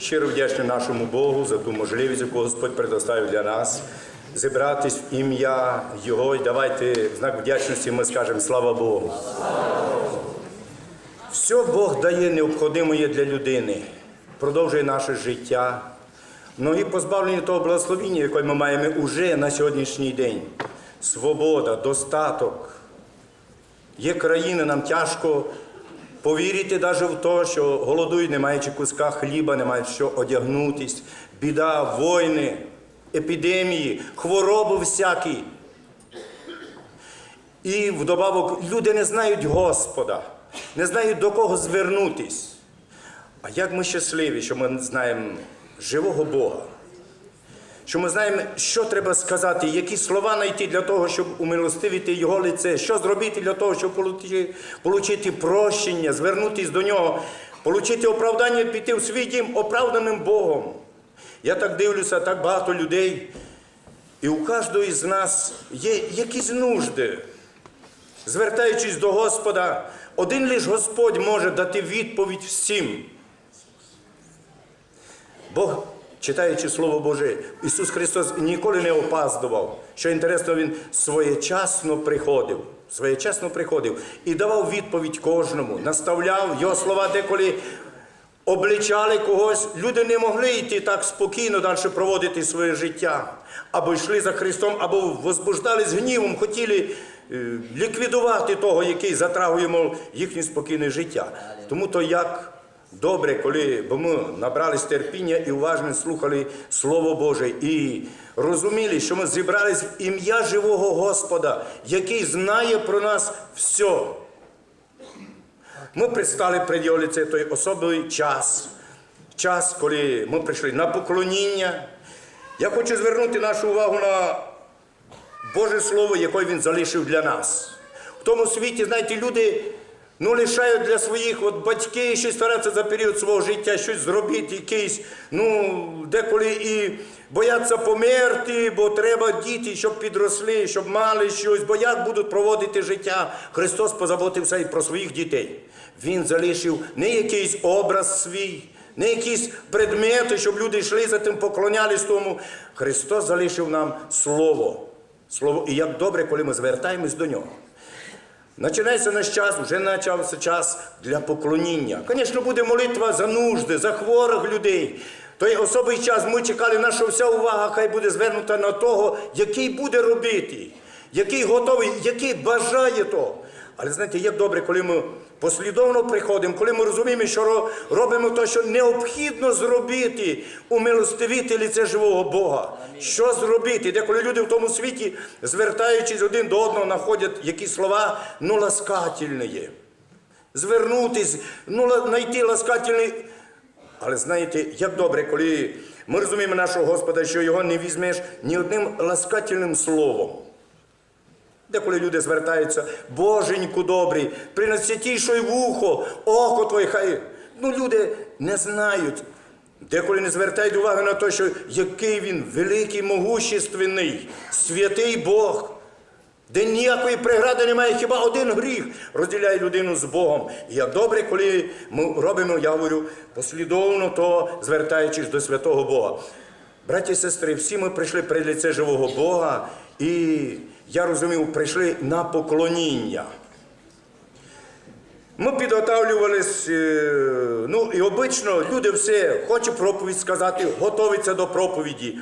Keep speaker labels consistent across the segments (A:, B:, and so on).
A: Щиро вдячний нашому Богу за ту можливість, яку Господь предоставив для нас. Зібратись в ім'я Його і давайте в знак вдячності ми скажемо слава Богу. Все Бог дає необхідне для людини, продовжує наше життя. Ну і позбавлення того благословіння, яке ми маємо уже на сьогоднішній день. Свобода, достаток. Є країни, нам тяжко повірити навіть в те, що голодують, не маючи куска хліба, не мають що одягнутись, біда, війни, епідемії, хвороби всякі. І вдобавок люди не знають Господа, не знають до кого звернутись. А як ми щасливі, що ми знаємо живого Бога, що ми знаємо, що треба сказати, які слова знайти для того, щоб умилостивити Його лице, що зробити для того, щоб отримати прощення, звернутися до нього, отримати оправдання, піти в свій дім оправданим Богом. Я так дивлюся, так багато людей, і у кожного із нас є якісь нужди. Звертаючись до Господа, один лише Господь може дати відповідь всім. Бог, читаючи Слово Боже, Ісус Христос ніколи не опаздував. Що інтересно, Він своєчасно приходив, своєчасно приходив і давав відповідь кожному, наставляв його слова деколи. Обличали когось, люди не могли йти так спокійно далі проводити своє життя. Або йшли за Христом, або возбуждались гнівом, хотіли е, ліквідувати того, який затрагує їхнє спокійне життя. Тому то як добре, коли бо ми набрались терпіння і уважно слухали Слово Боже і розуміли, що ми зібрались в ім'я живого Господа, який знає про нас все. Ми пристали його той особливий час, час, коли ми прийшли на поклоніння. Я хочу звернути нашу увагу на Боже Слово, яке Він залишив для нас. В тому світі, знаєте, люди ну, лишають для своїх от батьки щось стараються за період свого життя щось зробити, якийсь, ну, деколи і бояться померти, бо треба діти, щоб підросли, щоб мали щось, бо як будуть проводити життя. Христос позаботився і про своїх дітей. Він залишив не якийсь образ свій, не якісь предмети, щоб люди йшли за тим, поклонялись тому. Христос залишив нам Слово. Слово. І як добре, коли ми звертаємось до нього. Починається наш час, вже почався час для поклоніння. Звісно, буде молитва за нужди, за хворих людей. Той особий час ми чекали, наша вся увага хай буде звернута на того, який буде робити, який готовий, який бажає того. Але знаєте, як добре, коли ми послідовно приходимо, коли ми розуміємо, що робимо те, що необхідно зробити, умилостивити лице живого Бога. Що зробити? Де коли люди в тому світі, звертаючись один до одного, знаходять якісь слова ну ласкательні. Звернутись, ну знайти ласкательний. Але знаєте, як добре, коли ми розуміємо нашого Господа, що його не візьмеш ні одним ласкательним словом. Деколи люди звертаються, Боженьку добрий, приносятішой вухо, око твоє хай. Ну, люди не знають. Деколи не звертають уваги на те, що який він великий, могущественний, святий Бог, де ніякої прегради немає, хіба один гріх розділяє людину з Богом. І як добре, коли ми робимо, я говорю, послідовно, то звертаючись до святого Бога. Браті і сестри, всі ми прийшли при лице живого Бога, і я розумів, прийшли на поклоніння. Ми підготавлювались, е, ну і обично люди все хочуть проповідь сказати, готуються до проповіді.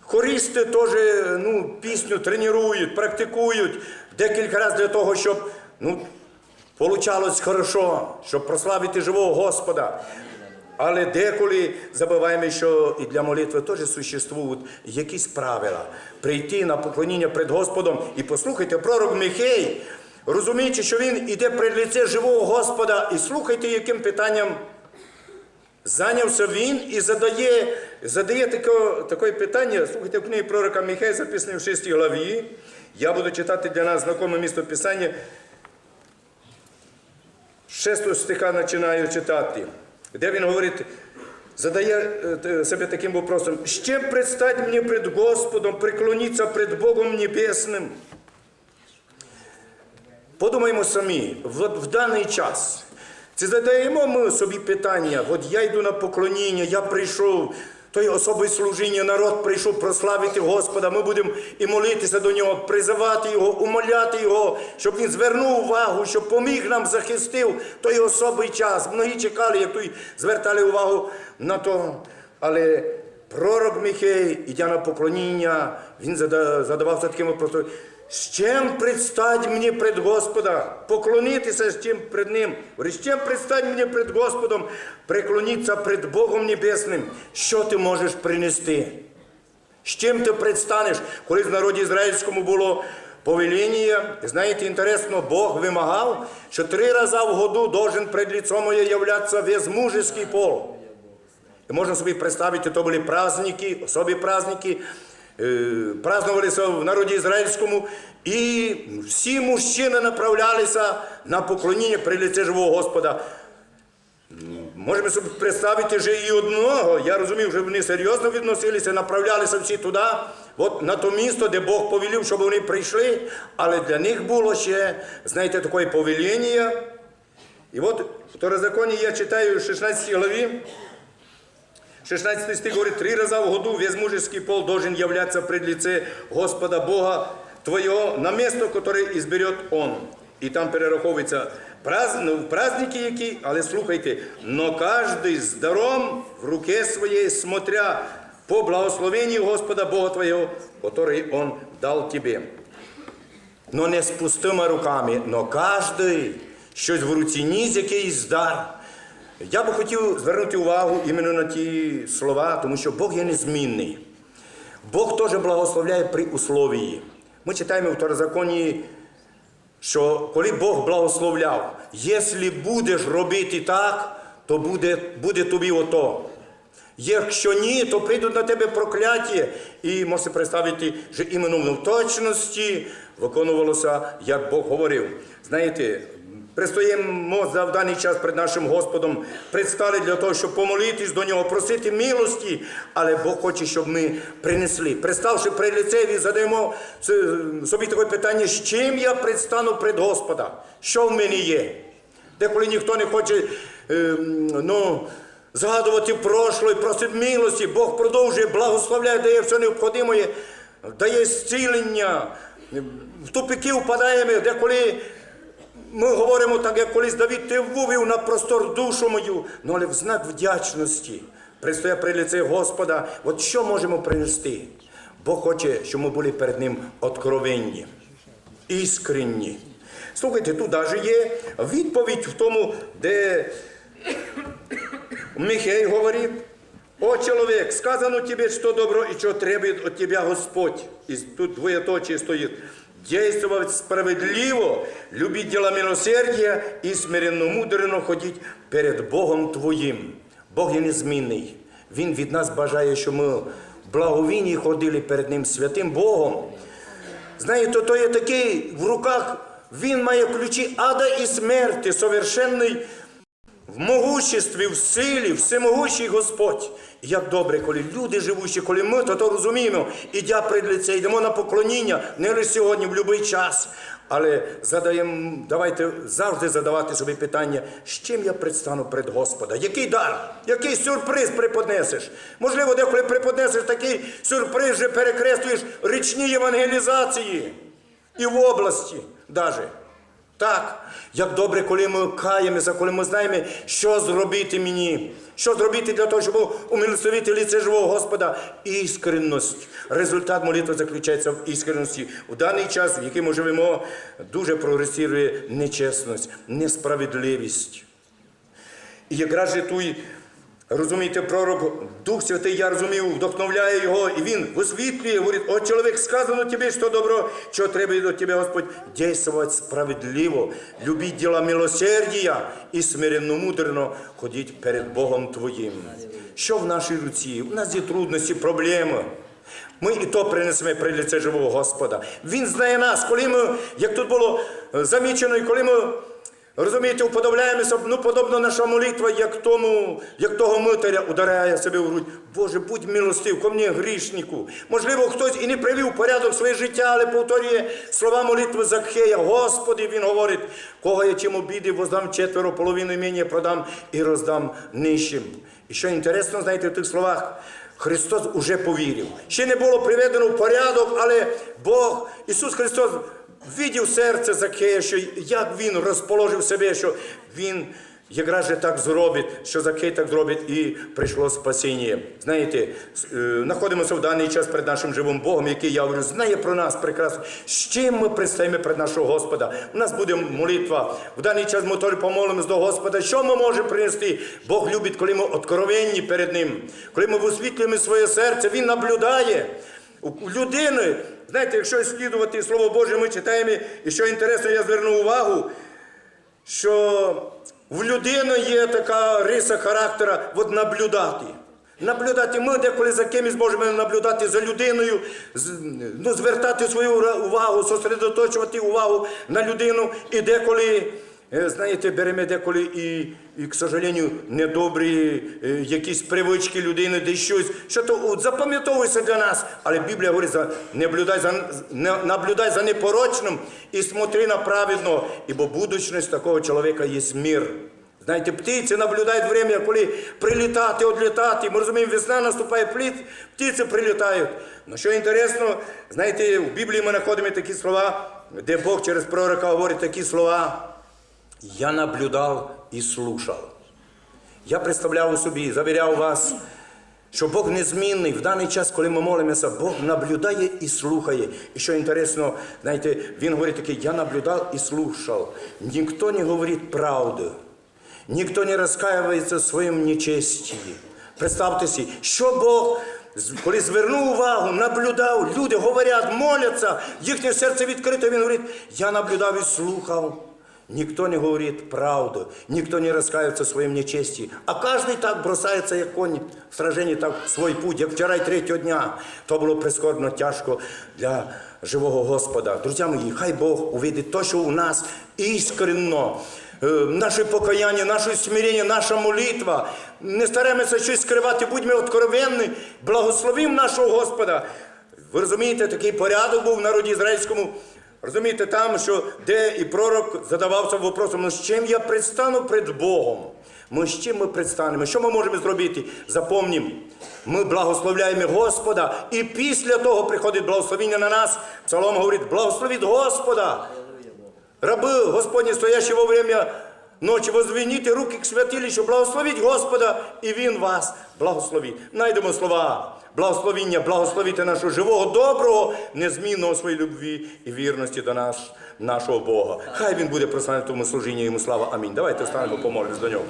A: Хористи теж ну, пісню тренують, практикують декілька разів для того, щоб ну, получалось хорошо, щоб прославити живого Господа. Але деколи забуваємо, що і для молитви теж существують якісь правила. Прийти на поклоніння перед Господом і послухайте, пророк Михей, розуміючи, що він іде перед лице живого Господа, і слухайте, яким питанням зайнявся він і задає, задає таке, таке питання. Слухайте, в книгі пророка Михея записаний в 6 главі. Я буду читати для нас знакоме місто Писання. З 6 стиха починаю читати, де він говорить, задає е, себе таким вопросом, з чим предстать мені пред Господом, преклониться пред Богом Небесним. Подумаємо самі, в, в даний час Чи задаємо ми собі питання, от я йду на поклоніння, я прийшов, той особи служіння, народ прийшов прославити Господа. Ми будемо і молитися до нього, призивати Його, умоляти Його, щоб він звернув увагу, щоб поміг нам, захистив той особий час. Многі чекали, як той звертали увагу на то. Але пророк Михей, ідя на поклоніння, він зада- задавався таким вопросом. З чим предстать мені пред Господа? Поклонитися з чим пред Ним. З чим предстать мені пред Господом? Преклонитися пред Богом Небесним. Що ти можеш принести? З чим ти предстанеш? Коли в народі ізраїльському було повеління, знаєте, інтересно, Бог вимагав, що три рази в году должен пред лицом моє являтися весь мужеский пол. Можна собі представити, то були праздники, особі праздники, е, в народі ізраїльському, і всі мужчини направлялися на поклоніння при лице живого Господа. Можемо собі представити вже і одного. Я розумію, що вони серйозно відносилися, направлялися всі туди, от на то місто, де Бог повелів, щоб вони прийшли. Але для них було ще, знаєте, таке повеління. І от в Второзаконі я читаю в 16 главі. 16 стих говорит, три раза в году весь мужеский пол должен являться пред лице Господа Бога твоего на место, которое изберет Он. І там перераховується ну, праздники які, але слухайте, но каждый з даром в руке своей, смотря по благословению Господа Бога твоего, который Он дал тебе. Но не з пустими руками, но кожний щось в руці ніс якийсь дар. Я би хотів звернути увагу іменно на ті слова, тому що Бог є незмінний. Бог теж благословляє при условії. Ми читаємо в Второзаконі, що коли Бог благословляв, якщо будеш робити так, то буде, буде тобі ото. Якщо ні, то прийдуть на тебе прокляття. І можете представити, що іменно в точності виконувалося, як Бог говорив. Знаєте, Пристоїмо за даний час перед нашим Господом, предстали для того, щоб помолитись до нього, просити милості, але Бог хоче, щоб ми принесли. Приставши при лицеві, задаємо собі таке питання, з чим я предстану пред Господа? Що в мене є? Деколи ніхто не хоче ем, ну, згадувати прошлое, просить милості, Бог продовжує, благословляє, дає все необхідне, дає зцілення. В тупики впадаємо, деколи ми говоримо так, як колись Давид, ти вивів на простор душу мою, ну але в знак вдячності пристоя при лице Господа. От що можемо принести? Бог хоче, щоб ми були перед Ним откровенні, іскренні. Слухайте, тут навіть є відповідь в тому, де Михей говорить, о чоловік, сказано тебе, що добро і що требует от тебя Господь. І тут двоеточие стоїть. Действовать справедливо, любить дела милосердия і смиренно мудрено ходить перед Богом Твоїм. Бог є незмінний. Він від нас бажає, що ми благовінні ходили перед Ним святим Богом. Знаєте, то є такий в руках, він має ключі ада і смерти, совершенний в могуществі, в силі, всемогущий Господь. Як добре, коли люди живучі, коли ми то, то розуміємо, ідя пред лице, йдемо на поклоніння, не лише сьогодні, в будь-який час. Але задаємо, давайте завжди задавати собі питання, з чим я предстану пред Господа? Який дар? Який сюрприз преподнесеш? Можливо, деколи преподнесеш такий сюрприз, що перекреслюєш річні євангелізації і в області даже. Так, як добре, коли ми каємося, коли ми знаємо, що зробити мені, що зробити для того, щоб умилостивити лице живого Господа. Іскренність. Результат молитви заключається в іскренності. У даний час, в який ми живемо, дуже прогресує нечесність, несправедливість. І якраз же той, розумієте, пророк, Дух Святий, я розумів, вдохновляє його, і він висвітлює, говорить, о, чоловік, сказано тобі, що добро, що треба від тебе, Господь, дійствувати справедливо, любіть діла милосердія і смиренно мудрено ходіть перед Богом Твоїм. Що в нашій руці? У нас є трудності, проблеми. Ми і то принесемо при лице живого Господа. Він знає нас, коли ми, як тут було е, замічено, і коли ми Розумієте, уподобляємося, ну, подобно наша молитва, як тому, як того митаря ударяє себе в грудь. Боже, будь милостив, ко мені грішнику. Можливо, хтось і не привів порядок своє життя, але повторює слова молитви Закхея. Господи, він говорить, кого я чим обіди, воздам четверо, половину імення продам і роздам нижчим. І що інтересно, знаєте, в тих словах, Христос уже повірив. Ще не було приведено в порядок, але Бог, Ісус Христос видів серце Закея, що як він розположив себе, що він якраз же так зробить, що Закей так зробить, і прийшло спасіння. Знаєте, е, знаходимося в даний час перед нашим живим Богом, який я говорю, знає про нас прекрасно. З чим ми предстаємо перед нашого Господа? У нас буде молитва. В даний час ми теж помолимось до Господа. Що ми можемо принести? Бог любить, коли ми откровенні перед Ним, коли ми висвітлюємо своє серце, Він наблюдає. У людини, знаєте, якщо слідувати Слово Боже, ми читаємо, і що інтересно, я звернув увагу, що в людини є така риса характера от наблюдати. Наблюдати, ми деколи за кимось можемо наблюдати за людиною, ну, звертати свою увагу, сосредоточувати увагу на людину. І деколи, знаєте, беремо деколи і, і к сожалению, недобрі е, якісь привички людини, де щось, що то от, запам'ятовується для нас. Але Біблія говорить, за, наблюдай, за, не, наблюдай за непорочним і смотри на праведно, ібо будучність такого чоловіка є мир. Знаєте, птиці наблюдають время, коли прилітати, відлітати. Ми розуміємо, весна наступає, пліт, птиці прилітають. Ну що інтересно, знаєте, в Біблії ми знаходимо такі слова, де Бог через пророка говорить такі слова. Я наблюдав і слушав. Я представляв у собі, завіряв вас, що Бог незмінний в даний час, коли ми молимося, Бог наблюдає і слухає. І що інтересно, знаєте, він говорить таке, я наблюдав і слушав. Ніхто не говорить правду, ніхто не розкаюється в своєму нечесті. Представте собі, що Бог, коли звернув увагу, наблюдав, люди говорять, моляться, їхнє серце відкрите, він говорить, я наблюдав і слухав. Ніхто не говорить правду, ніхто не розкається в своєму нечесті. А кожен так бросається, як конь в сраженні, так в путь, як вчора й третього дня. То було прискорбно тяжко для живого Господа. Друзі мої, хай Бог увидить те, що у нас іскренно. е, Наше покаяння, наше смирення, наша молитва. Не стараємося щось скривати, будьмо откровенні, благословимо нашого Господа. Ви розумієте, такий порядок був в народі ізраїльському. Розумієте, там, що де і пророк задавався вопросом, ну з чим я предстану перед Богом? Ми з чим ми предстанемо? Що ми можемо зробити? Запомнім, ми благословляємо Господа, і після того приходить благословіння на нас. Псалом говорить, благословіть Господа. Раби Господні, стоящі во время ночі, возвиніть руки к святилищу, благословіть Господа, і Він вас благословить. Найдемо слова благословіння, благословіти нашого живого, доброго, незмінного своєї любві і вірності до нас, нашого Бога. Хай Він буде прославлений в тому служінні, йому слава. Амінь. Давайте встанемо, помолимось до нього.